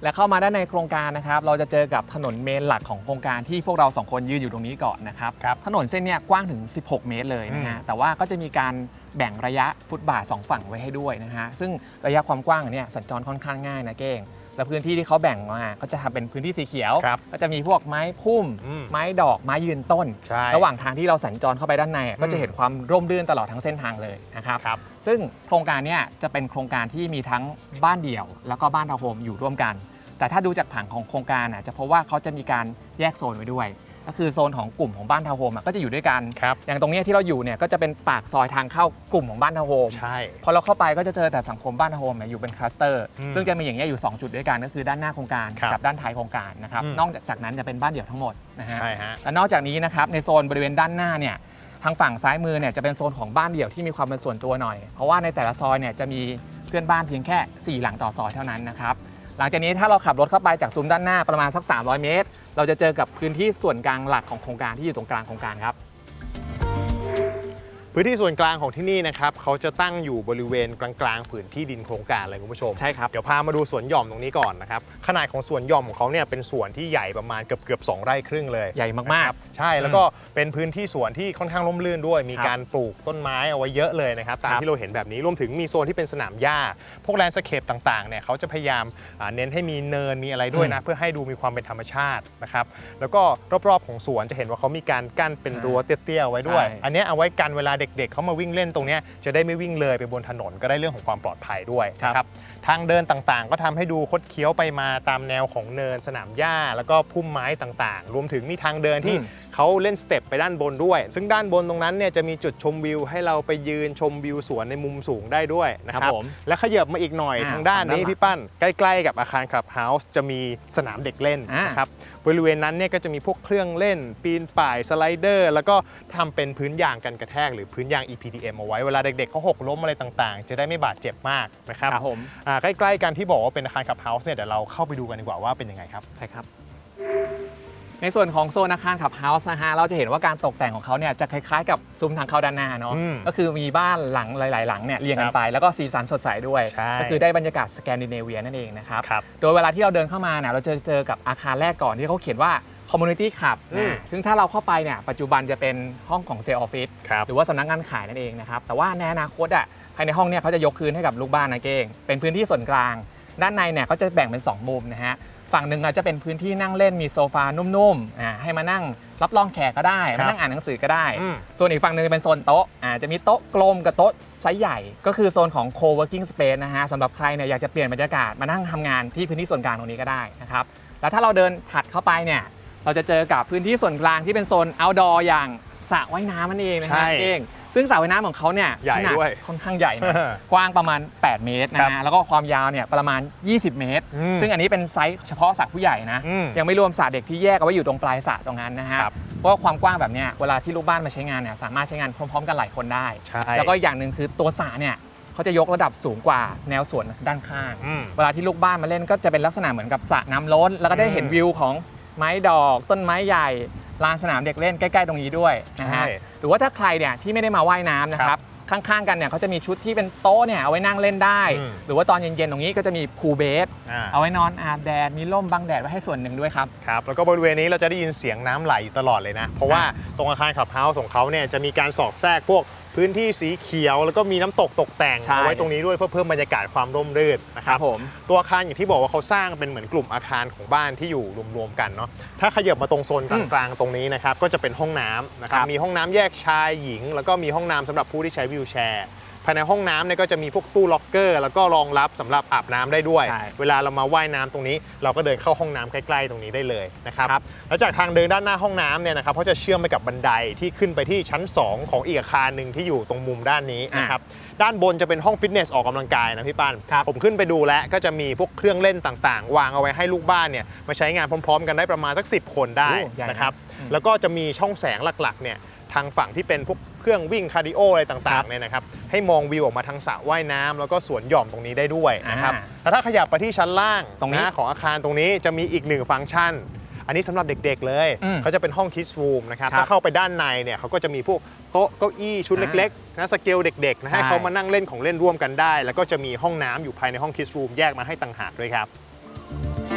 และเข้ามาด้านในโครงการนะครับเราจะเจอกับถนนเมนหลักของโครงการที่พวกเราสองคนยืนอยู่ตรงนี้ก่อนนะครับครับถนนเส้นเนี้ยกว้างถึง 16 เมตรเลยนะฮะอืมแต่ว่าก็จะมีการแบ่งระยะฟุตบาทสองฝั่งไว้ให้ด้วยนะฮะซึ่งระยะความกว้างอันเนี่ยสัญจรค่อนข้างง่ายนะเก้ง และพื้นที่ที่เขาแบ่งมาก็จะทำเป็นพื้นที่สีเขียว ครับก็จะมีพวกไม้พุ่ม อืมไม้ดอกไม้ยืนต้น ใช่ระหว่างทางที่เราสัญจรเข้าไปด้านในอะก็อืจะมเห็นความร่มรื่นตลอดทั้งเส้นทางเลยนะครับครับ ซึ่งโครงการเนี้จะเป็นโครงการที่มีทั้งบ้านเดี่ยว แล้วก็บ้านทาวน์โฮมอยู่ร่วมกัน แต่ถ้าดูจากผังของโครงการอะจะพบว่าเขาจะมีการแยกโซนไว้ด้วย ก็คือโซนของกลุ่มของบ้านทาวน์โฮมอะก็จะอยู่ด้วยกัน ครับ อย่างตรงเนี้ยที่เราอยู่เนี่ยก็จะเป็นปากซอยทางเข้ากลุ่มของบ้านทาวน์โฮมใช่ พอเราเข้าไปก็จะเจอแต่สังคมบ้านทาวน์โฮมเนี่ยอยู่เป็นคลัสเตอร์ อืมซึ่งจะมีอย่างเงี้ยอยู่ 2 จุดด้วยกันก็คือด้านหน้าโครงการครับกับด้านท้ายโครงการนะครับ อืม นอกจากนั้นจะเป็นบ้านเดี่ยวทั้งหมดนะฮะ ใช่ฮะ และนอกจากนี้นะครับในโซนบริเวณด้านหน้าเนี่ยทางฝั่งซ้ายมือเนี่ยจะเป็นโซนของบ้านเดี่ยวที่มีความเป็นส่วนตัวหน่อย เพราะว่าในแต่ละซอยเนี่ยจะมีเพื่อนบ้านเพียงแค่ 4 หลังต่อซอยเท่านั้นนะครับ หลังจากนี้ถ้าเราขับรถเข้าไปจากซุ้มด้านหน้าประมาณสัก 300 เมตร เราจะเจอกับพื้นที่ส่วนกลางหลักของโครงการที่อยู่ตรงกลางโครงการครับ พื้นที่ส่วนกลางของที่นี่นะครับเขาจะตั้งอยู่บริเวณกลางๆผืนที่ดินโครงการเลยคุณผู้ชมใช่ครับเดี๋ยวพามาดูสวนหย่อมตรงนี้ก่อนนะครับขนาดของสวนหย่อมของเขาเนี่ยเป็นสวนที่ใหญ่ประมาณเกือบเกือบๆสองไร่ครึ่งเลยใหญ่มากนะครับใช่แล้วก็เป็นพื้นที่สวนที่ค่อนข้างร่มรื่นด้วย มีครับการปลูกต้นไม้เอาไว้เยอะเลยนะครับตามครับที่เราเห็นแบบนี้รวมถึงมีโซนที่เป็นสนามหญ้า พวกแลนด์สเคปต่างๆเนี่ยเขาจะพยายามอ่าเน้นให้มีเนินมีอะไรด้วยนะเพื่อให้ดูมีความเป็นธรรมชาตินะครับแล้วก็รอบๆของสวนจะเห็นว่าเขามีการกั้นเป็นรั้วเตี้ยๆไว้ด้วยใช่อันเนี้ยเอาไว้กันเวลาเด็กๆเขามาวิ่งเล่นตรงเนี้ยจะได้ไม่วิ่งเลยไปบนถนนก็ได้เรื่องของความปลอดภัยด้วยนะครับทางเดินต่างๆ ก็ทำให้ดูคดเคี้ยวไปมาตามแนวของเนินสนามหญ้า แล้วก็พุ่มไม้ต่างๆ รวมถึงมีทางเดินที่อืมเขาเล่นสเต็ปไปด้านบนด้วย ซึ่งด้านบนตรงนั้นเนี่ยจะมีจุดชมวิว ให้เราไปยืนชมวิวสวนในมุมสูงได้ด้วยนะคครัรับบผมและขยับมาอีกหน่อยอ่าทางด้านนี้ฝั่งด้านหลังพี่ปั้นใกล้ ๆ กับอาคารคลับเฮาส์จะมีสนามเด็กเล่นอ่านนะครับ บริเวณนั้นเนี่ยก็จะมีพวกเครื่องเล่น ปีนป่ายสไลเดอร์ แล้วก็ทำเป็นพื้นยางกันกระแทก หรือพื้นยาง EPDM เอาไว้เวลาเด็กๆเขาหกล้มอะไรต่างๆ จะได้ไม่บาดเจ็บมากนะครับครับผมอ่าใกล้ๆกันที่บอกว่าเป็นอาคารคลับเฮาส์เนี่ยเดี๋ยวเราเข้าไปดูกันดีกว่าว่าเป็นยังไงครับใช่ครับ ในส่วนของโซนอาคารขับเฮาส์นะฮะเราจะเห็นว่าการตกแต่งของเขาเนี่ยจะคล้ายๆกับซุ้มทางเข้าด้านหน้าเนาะอืมก็คือมีบ้านหลังหลาย ๆ หลังเนี่ยเรียงกัคนรับไป แล้วก็สีสันสดใสด้วย ใช่ ก็คือได้บรรยากาศสแกนดิเนเวียนั่นเองนะครับ ครับ โดยเวลาที่เราเดินเข้ามาเนี่ยเราจะเจอกับอาคารแรกก่อนที่เขาเขียนว่า Community Club อืม นะซึ่งถ้าเราเข้าไปเนี่ยปัจจุบันจะเป็นห้องของเซลล์ออฟฟิศครับ หรือว่าสำนักงานขายนั่นเองนะครับ แต่ว่าในอนาคตอะภายในห้องเนี่ยเขาจะยกคืนให้กับลูกบ้านนะเก้งเป็นพื้นที่ส่วนกลาง ด้านในเนี่ยเขาจะแบ่งเป็น 2 มุมนะฮะ ฝั่งหนึ่งอาจจะเป็นพื้นที่นั่งเล่นมีโซฟานุ่มๆอ่าให้มานั่งรับรองแขกก็ได้ครับมานั่งอ่านหนังสือก็ได้ อืม ส่วนอีกฝั่งหนึ่งจะเป็นโซนโต๊ะอ่าจะมีโต๊ะกลมกับโต๊ะไซส์ใหญ่ ก็คือโซนของ co-working space นะฮะสำหรับใครเนี่ยอยากจะเปลี่ยนบรรยากาศมานั่งทำงานที่พื้นที่ส่วนกลางตรงนี้ก็ได้นะครับแล้วถ้าเราเดินถัดเข้าไปเนี่ยเราจะเจอกับพื้นที่ส่วนกลางที่เป็นโซน outdoor อย่างสระว่ายน้ำนั่นเองนะใช่ ฮะเอง ซึ่งสระว่ายน้ำของเขาเนี่ยใหญ่ขนาดด้วยค่อนข้างใหญ่นะกว้างประมาณ 8 เมตรครันะบฮะแล้วก็ความยาวเนี่ยประมาณ 20 เมตร อืมซึ่งอันนี้เป็นไซส์เฉพาะสระผู้ใหญ่นะ อืมยังไม่รวมสระเด็กที่แยกเอาไว้อยู่ตรงปลายสระตรงนั้นนะฮะครับ เพราะว่าความกว้างแบบเนี้ยเวลาที่ลูกบ้านมาใช้งานเนี่ยสามารถใช้งานพร้อมๆ กันหลายคนได้ ใช่แล้วก็อีกอย่างหนึ่งคือตัวสระเนี่ยเขาจะยกระดับสูงกว่าแนวสวนด้านข้าง อืม เวลาที่ลูกบ้านมาเล่นก็จะเป็นลักษณะเหมือนกับสระน้ำล้น แล้วก็ได้เห็นอืมวิวของไม้ดอกต้นไม้ใหญ่ ลานสนามเด็กเล่นใกล้ ๆ ตรงนี้ด้วยนะฮะใช่หรือว่าถ้าใครเนี่ยที่ไม่ได้มาว่ายน้ำนะครับข้างๆกันเนี่ยเขาจะมีชุดที่เป็นโต๊ะเนี่ยเอาไว้นั่งเล่นได้ อืม หรือว่าตอนเย็นๆตรงนี้ก็จะมีพูลเบสอ่าเอาไว้นอนอาบแดดมีร่มบังแดดไว้ให้ส่วนหนึ่งด้วยครับ ครับแล้วก็บริเวณนี้เราจะได้ยินเสียงน้ำไหลอยู่ตลอดเลยนะ เพราะว่าตรงอาคารขับเฮาส์ของเขาเนี่ยจะมีการสอดแทรกพวก พื้นที่สีเขียวแล้วก็มีน้ำตกตกแต่งใช่ เอาไว้ตรงนี้ด้วยเพื่อเพิ่มบรรยากาศความร่มรื่นนะคครัรับบ ผมตัวอาคารอย่างที่บอกว่าเขาสร้างเป็นเหมือนกลุ่มอาคารของบ้านที่อยู่รวมๆกันเนาะถ้าขยับมาตรงโซนกอืมลางๆตรงนี้นะครับก็จะเป็นห้องน้ำนะครับครับมีห้องน้ำแยกชายหญิง แล้วก็มีห้องน้ำสำหรับผู้ที่ใช้วีลแชร์ ภายในห้องน้ำเนี่ยก็จะมีพวกตู้ล็อกเกอร์ แล้วก็รองรับสำหรับอาบน้ำได้ด้วย ใช่เวลาเรามาว่ายน้ำตรงนี้ เราก็เดินเข้าห้องน้ำใกล้ๆตรงนี้ได้เลยนะครับครับ แล้วจากทางเดินด้านหน้าห้องน้ำเนี่ยนะครับเขาจะเชื่อมไปกับบันไดที่ขึ้นไปที่ชั้น 2 ของอีกอาคารหนึ่งที่อยู่ตรงมุมด้านนี้นะครับด้านบนจะเป็นห้องฟิตเนสออกกำลังกายนะพี่ปั้นครับผมขึ้นไปดูแล้วก็จะมีพวกเครื่องเล่นต่างๆ วางเอาไว้ให้ลูกบ้านเนี่ยมาใช้งานพร้อม ๆ กันได้ประมาณสัก 10 คนได้โอ้ใหญ่นะ นะครับอืมแล้วก็จะมีช่องแสงหลักๆเนี่ยทางฝั่งที่เป็นพวกเครื่องวิ่งคาร์ดิโออะไรต่างๆเนี่ยนะครับให้มองวิวออกมาทางสระว่ายน้ำแล้วก็สวนหย่อมตรงนี้ได้ด้วยนะครับอ่าแล้วถ้าขยับไปที่ชั้นล่างตรงนี้ะของอาคารตรงนี้จะมีอีกหนึ่งฟังก์ชันอันนี้สำหรับเด็กๆ เลยอืมเขาจะเป็นห้องคิสรูมนะครับครับ ถ้าเข้าไปด้านในเนี่ยเขาก็จะมีพวกโต๊ะเก้าอี้ชุดอ่าเล็กๆนะสเกลเด็กๆนะให้ใช่เขามานั่งเล่นของเล่นร่วมกันได้ แล้วก็จะมีห้องน้ำอยู่ภายในห้องคิสรูมแยกมาให้ต่างหากด้วยครับ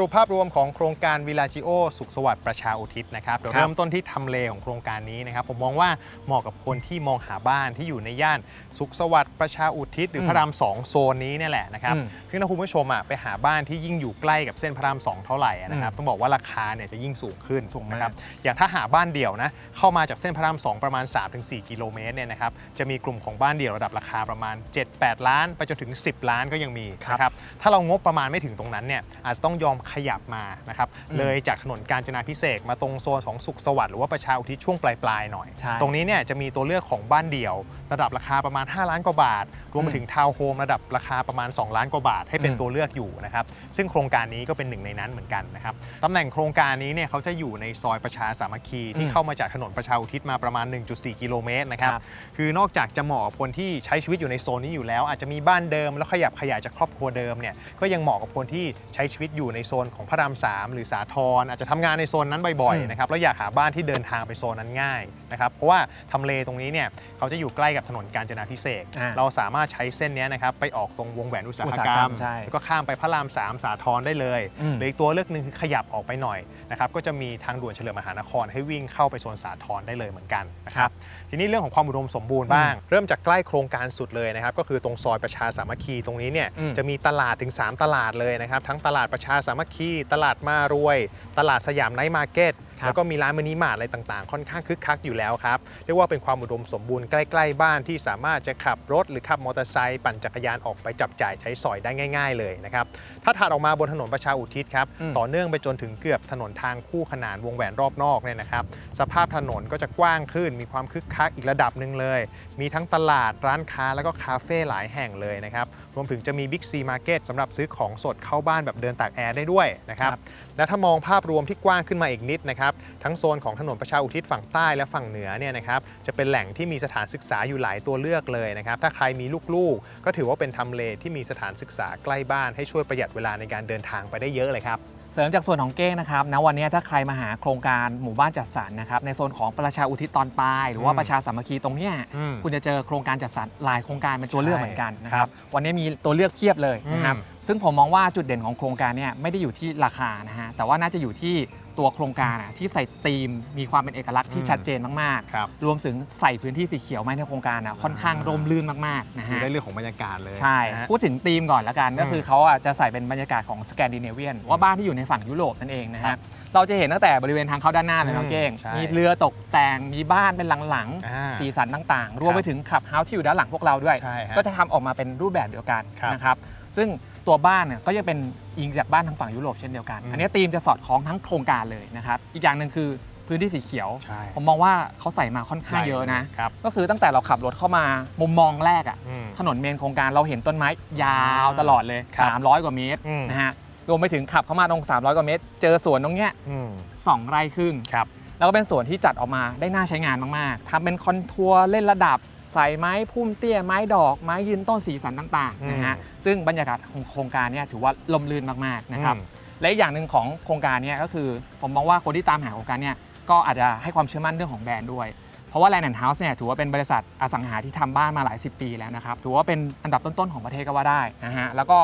รุปภาพรวมของโครงการวิลาจิโอสุขสวัสดิ์ประชาอุทิศนะครับเดี๋ยวครับเริ่มต้นที่ทำเลของโครงการนี้นะครับผมมองว่าเหมาะกับคนที่มองหาบ้านที่อยู่ในย่านสุขสวัสดิ์ประชาอุทิศหรือพระรามสองโซนนี้เนี่ยแหละนะครับอืมซึ่งถ้าคุณผู้ชมอะไปหาบ้านที่ยิ่งอยู่ใกล้กับเส้นพระรามสองเท่าไหร่อะนะครับต้องบอกว่าราคาเนี่ยจะยิ่งสูงขึ้นสูงมากนะครับอย่างถ้าหาบ้านเดี่ยวนะเข้ามาจากเส้นพระรามสองประมาณ 3-4 กิโลเมตรเนี่ยนะครับจะมีกลุ่มของบ้านเดี่ยวระดับราคาประมาณ 7-8 ล้าน ไปจนถึง 10 ล้านก็ยังมีนะครับถ้าเรางบประมาณไม่ถึงตรงนั้นเนี่ยอาจจะต้องยอมขยับมานะครับอืมเลยจากถนนกาญจนาพิเศษกมาตรงโซนของสุขสวัสดิ์หรือว่าประชาอุทิศช่วงปลายๆหน่อย ใช่ ตรงนี้เนี่ยจะมีตัวเลือกของบ้านเดี่ยว ระดับราคาประมาณ 5 ล้านกว่าบาท รวมไปอืมถึงทาวน์โฮมระดับราคาประมาณ 2 ล้านกว่าบาท ให้เป็นอืม ตัวเลือกอยู่นะครับซึ่งโครงการนี้ก็เป็นหนึ่งในนั้นเหมือนกันนะครับตำแหน่งโครงการนี้เนี่ยเขาจะอยู่ในซอยประชาสามัคคีที่อืมเข้ามาจากถนนประชาอุทิศมาประมาณ 1.4 กิโลเมตรนะครับครับ คือนอกจากจะเหมาะกับคนที่ใช้ชีวิตอยู่ในโซนนี้อยู่แล้ว อาจจะมีบ้านเดิมแล้วขยับขยายจากครอบครัวเดิมเนี่ยก็ยังเหมาะกับคนที่ใช้ชีวิตอยู่ในโซนของพระรามสามหรือสาทรอาจจะทำงานในโซนนั้นบ่อยอืม ๆนะครับแล้วอยากหาบ้านที่เดินทางไปโซนนั้นง่ายนะครับเพราะว่าทำเลตรงนี้เนี่ยเขาจะอยู่ใกล้กับถนนกาญจนาพิเศษกอ่าเราสามารถใช้เส้นเนี้ยนะครับไปออกตรงวงแหวนอุตสาหอุตสาหกรกรรรมมใช่แล้วก็ข้ามไปพระรามสามสาทรได้เลยอืม หรืออีกตัวเลือกหนึ่งคือขยับออกไปหน่อยนะครับก็จะมีทางด่วนเฉลิมมหานครให้วิ่งเข้าไปโซนสาทรได้เลยเหมือนกันนะครับ ทีนี้เรื่องของความอุดมสมบูรณ์บ้าง เริ่มจากใกล้โครงการสุดเลยนะครับ ก็คือตรงซอยประชาสามัคคีตรงนี้เนี่ยอืมจะมีตลาดถึง 3 ตลาดเลยนะครับ ทั้งตลาดประชาสามัคคี ตลาดมารวย ตลาดสยามไนท์มาร์เก็ตครับ แล้วก็มีร้านมินิมาร์ทอะไรต่างๆ ค่อนข้างคึกคักอยู่แล้วครับเรียกว่าเป็นความอุดมสมบูรณ์ใกล้ ๆ บ้านที่สามารถจะขับรถหรือขับมอเตอร์ไซค์ปั่นจักรยานออกไปจับจ่ายใช้สอยได้ง่าย ๆ เลยนะครับถ้าถัดออกมาบนถนนประชาอุทิศครับอืมต่อเนื่องไปจนถึงเกือบถนนทางคู่ขนานวงแหวนรอบนอกเนี่ยนะครับสภาพถนนก็จะกว้างขึ้น มีความคึกคักอีกระดับหนึ่งเลย มีทั้งตลาดร้านค้าแล้วก็คาเฟ่หลายแห่งเลยนะครับรวมถึงจะมี Big C Market สำหรับซื้อของสดเข้าบ้านแบบเดินตากแอร์ได้ด้วยนะครับครับและถ้ามองภาพรวมที่กว้างขึ้นมาอีกนิดนะครับนะครับทั้งโซนของถนนประชาอุทิศฝั่งใต้และฝั่งเหนือเนี่ยนะครับจะเป็นแหล่งที่มีสถานศึกษาอยู่หลายตัวเลือกเลยนะครับถ้าใครมีลูกๆ ก็ถือว่าเป็นทำเลที่มีสถานศึกษาใกล้บ้านให้ช่วยประหยัดเวลาในการเดินทางไปได้เยอะเลยครับเสริมจากส่วนของเก้งนะครับณวันนี้ถ้าใครมาหาโครงการหมู่บ้านจัดสรรนะครับในโซนของประชาอุทิศตอนปลายหรือว่าอืมประชาสามัคคีตรงเนี้ยอืมคุณจะเจอโครงการจัดสรรหลายโครงการเป็นตัวใช่เลือกเหมือนกันนะคครัรับบวันนี้มีตัวเลือกเพียบเลยนะครับอืมซึ่งผมมองว่าจุดเด่นของโครงการเนี่ยไม่ได้อยู่ที่ราคานะฮะแต่ว่าน่าจะอยู่ที่ ตัวโครงการอะที่ใส่ธีมมีความเป็นเอกลักษณ์ที่ชัดเจนมากครับ ๆ รวมถึงใส่พื้นที่สีเขียวไหมในโครงการอะค่อนข้างร่มรื่นมากๆนะดูฮะ ได้เรื่องของบรรยากาศเลยใช่ นะฮะ พูดถึงธีมก่อนละกัน ก็อืมคือเขาอะจะใส่เป็นบรรยากาศของสแกนดิเนเวียนว่าบ้านที่อยู่ในฝั่งยุโรปนั่นเองนะครัฮะบเราจะเห็นตั้งแต่บริเวณทางเข้าด้านหน้าเลยอืน้องมเก้ง ใช่มีเรือตกแต่งมีบ้านเป็นหลังอ่าๆสีสันต่างๆ รวมครับไปถึงขับเฮาส์ที่อยู่ด้านหลังพวกเราด้วย ใช่ฮะก็จะทำออกมาเป็นรูปแบบเดียวกันครับนะครับซึ่ง ตัวบ้านเนี่ยก็ยังเป็นอิงจากบ้านทางฝั่งยุโรปเช่นเดียวกันอืมอันนี้ธีมจะสอดคล้องทั้งโครงการเลยนะครับ อีกอย่างหนึ่งคือพื้นที่สีเขียว ใช่ผมมองว่าเขาใส่มาค่อนข้างเยอะนะ ครับก็คือตั้งแต่เราขับรถเข้ามามุมมองแรกอะอืม ถนนเมนโครงการเราเห็นต้นไม้ยาวตลอดเลย ครับ300 กว่าเมตรอืม นะฮะรวมไปถึงขับเข้ามาตรง 300 กว่าเมตร เจอสวนตรงเนี้ยอืม สองไร่ครึ่งครับ แล้วก็เป็นสวนที่จัดออกมาได้น่าใช้งานมากๆทำเป็นคอนทัวร์เล่นระดับ ใส่ไม้พุ่มเตี้ยไม้ดอกไม้ยืนต้นสีสันต่างๆนะฮะอืมซึ่งบรรยากาศของโครงการเนี่ยถือว่าลมลื่นมากๆนะครับอืมและอีกอย่างหนึ่งของโครงการเนี่ยก็คือ ผมมองว่าคนที่ตามหาโครงการเนี่ยก็อาจจะให้ความเชื่อมั่นเรื่องของแบรนด์ด้วย เพราะว่า Land and House เนี่ยถือว่าเป็นบริษัทอสังหาที่ทำบ้านมาหลายสิบปีแล้วนะครับ ถือว่าเป็นอันดับต้น ๆ ของประเทศก็ว่าได้นะฮะแล้วก็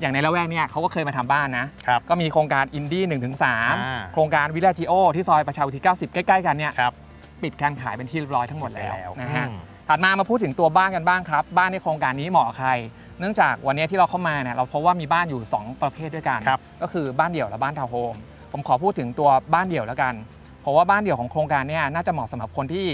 อย่างในละแวกเนี่ยเขาก็เคยมาทำบ้านนะครับก็มีโครงการอินดี้1นถึงสอ่าโครงการวิล l จิโอที่ซอยประชาอุทิศ90 ใกล้ ๆ กันเนี่ยครับปิดการขายเป็นที่เรียบร้อยทั้งหมดแล้วนะฮะอืม ถัดมามาพูดถึงตัวบ้านกันบ้างครับ บ้านในโครงการนี้เหมาะกับใคร เนื่องจากวันนี้ที่เราเข้ามาเนี่ยเราพบว่ามีบ้านอยู่ 2 ประเภทด้วยกัน ครับ ก็คือบ้านเดี่ยวและบ้านทาวน์โฮมผมขอพูดถึงตัวบ้านเดี่ยวแล้วกันเพราะว่าบ้านเดี่ยวของโครงการเนี่ยน่าจะเหมาะสำหรับคนที่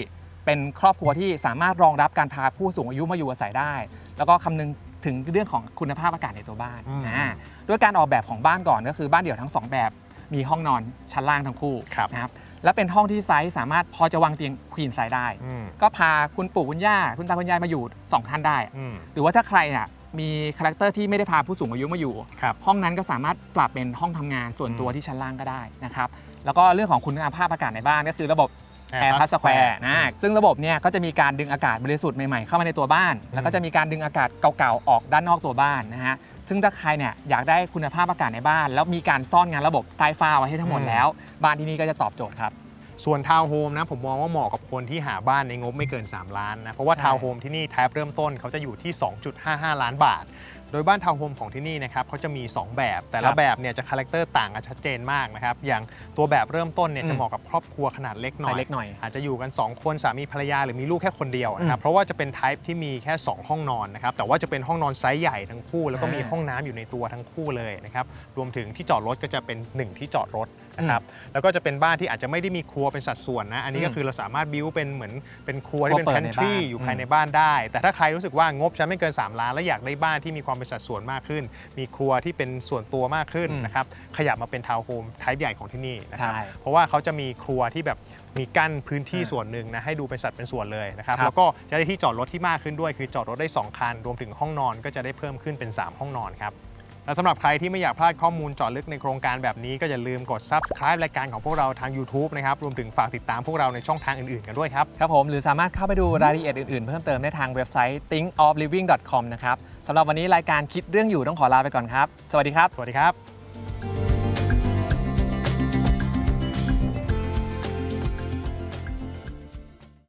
เป็นครอบครัวที่สามารถรองรับการพาผู้สูงอายุมาอยู่อาศัยได้ แล้วก็คำนึงถึงเรื่องของคุณภาพอากาศในตัวบ้านอืม อ่าด้วยการออกแบบของบ้านก่อนก็คือบ้านเดี่ยวทั้งสองแบบ มีห้องนอนชั้นล่างทั้งคู่ครับ นะครับ และเป็นห้องที่ไซส์สามารถพอจะวางเตียงควีนไซส์ได้ อืมก็พาคุณปู่คุณย่าคุณตาคุณยายมาอยู่2ท่านได้ อืมหรือว่าถ้าใครอะมีคาแรคเตอร์ที่ไม่ได้พาผู้สูงอายุมาอยู่ ครับ ห้องนั้นก็สามารถปรับเป็นห้องทำงานส่วนตัวอืม ที่ชั้นล่างก็ได้นะครับแล้วก็เรื่องของคุณภาพอากาศในบ้านก็คือระบบ Air แอร์พัส Plus สแควร์ Square นะซึ่งระบบเนี่ยก็จะมีการดึงอากาศบริสุทธิ์ใหม่ๆ เข้ามาในตัวบ้าน แล้วก็จะมีการดึงอากาศเก่าๆ ออกด้านนอกตัวบ้านนะฮะ ซึ่งถ้าใครเนี่ยอยากได้คุณภาพอากาศในบ้าน แล้วมีการซ่อนงานระบบใต้ฟ้าไว้ให้ทั้งหมดอืมแล้ว บ้านที่นี่ก็จะตอบโจทย์ครับ ส่วนทาวน์โฮมนะผมมองว่าเหมาะกับคนที่หาบ้านในงบไม่เกิน 3 ล้านนะ เพราะว่าใช่ทาวน์โฮมที่นี่แทบเริ่มต้นเขาจะอยู่ที่ 2.55 ล้านบาทโดยบ้านทาวน์โฮมของที่นี่นะครับเขาจะมี 2 แบบ แต่คละรับแบบเนี่ยจะคาแรคเตอร์ต่างกันชัดเจนมากนะครับ อย่างตัวแบบเริ่มต้นเนี่ยอืมจะเหมาะกับครอบครัวขนาดเล็กหน่ใส่อยเล็กหน่อย อาจจะอยู่กัน 2 คนสามีภรรยาหรือมีลูกแค่คนเดียวนะครับอืมเพราะว่าจะเป็นไทป์ที่มีแค่ 2 ห้องนอนนะครับ แต่ว่าจะเป็นห้องนอนไซส์ใหญ่ทั้งคู่ แล้วก็มีอ่าห้องน้ำอยู่ในตัวทั้งคู่เลยนะครับ รวมถึงที่จอดรถก็จะเป็น 1 ที่จอดรถนะครับ แล้วก็จะเป็นบ้านที่อาจจะไม่ได้มีครัวเป็นสัดส่วนนะ อันนี้ก็อืมคือเราสามารถบิวเป็นเหมือนเป็นครัวที่เป็นครัวแพเปิดนในทรีบ้านอยู่ภายอืมในบ้านได้ แต่ถ้าใครรู้สึกว่างบฉันไม่เกิน 3 ล้านแล้วอยากได้บ้านที่มีความเป็นสัดส่วนมากขึ้น มีครัวที่เป็นส่วนตัวมากขึ้นอืมนะครับขยับมาเป็นทาวน์โฮมไทป์ใหญ่ของที่นี่นะครับใช่เพราะว่าเขาจะมีครัวที่แบบมีกั้นพื้นที่อ่าส่วนหนึ่งนะให้ดูเป็นสัดเป็นส่วนเลยนะครับครับ แล้วก็จะได้ที่จอดรถที่มากขึ้นด้วย คือจอดรถได้ 2 คัน รวมถึงห้องนอนก็จะได้เพิ่มขึ้นเป็น 3 ห้องนอนครับ และสำหรับใครที่ไม่อยากพลาดข้อมูลเจาะลึกในโครงการแบบนี้ก็อย่าลืมกด subscribe รายการของพวกเราทาง YouTube นะครับ รวมถึงฝากติดตามพวกเราในช่องทางอื่นๆกันด้วยครับ ครับผมหรือสามารถเข้าไปดูรายละเอียดอื่นๆ เพิ่มเติมได้ทางเว็บไซต์ thinkofliving.com นะครับ สำหรับวันนี้รายการคิดเรื่องอยู่ต้องขอลาไปก่อนครับ สวัสดีครับ สวัสดีครับ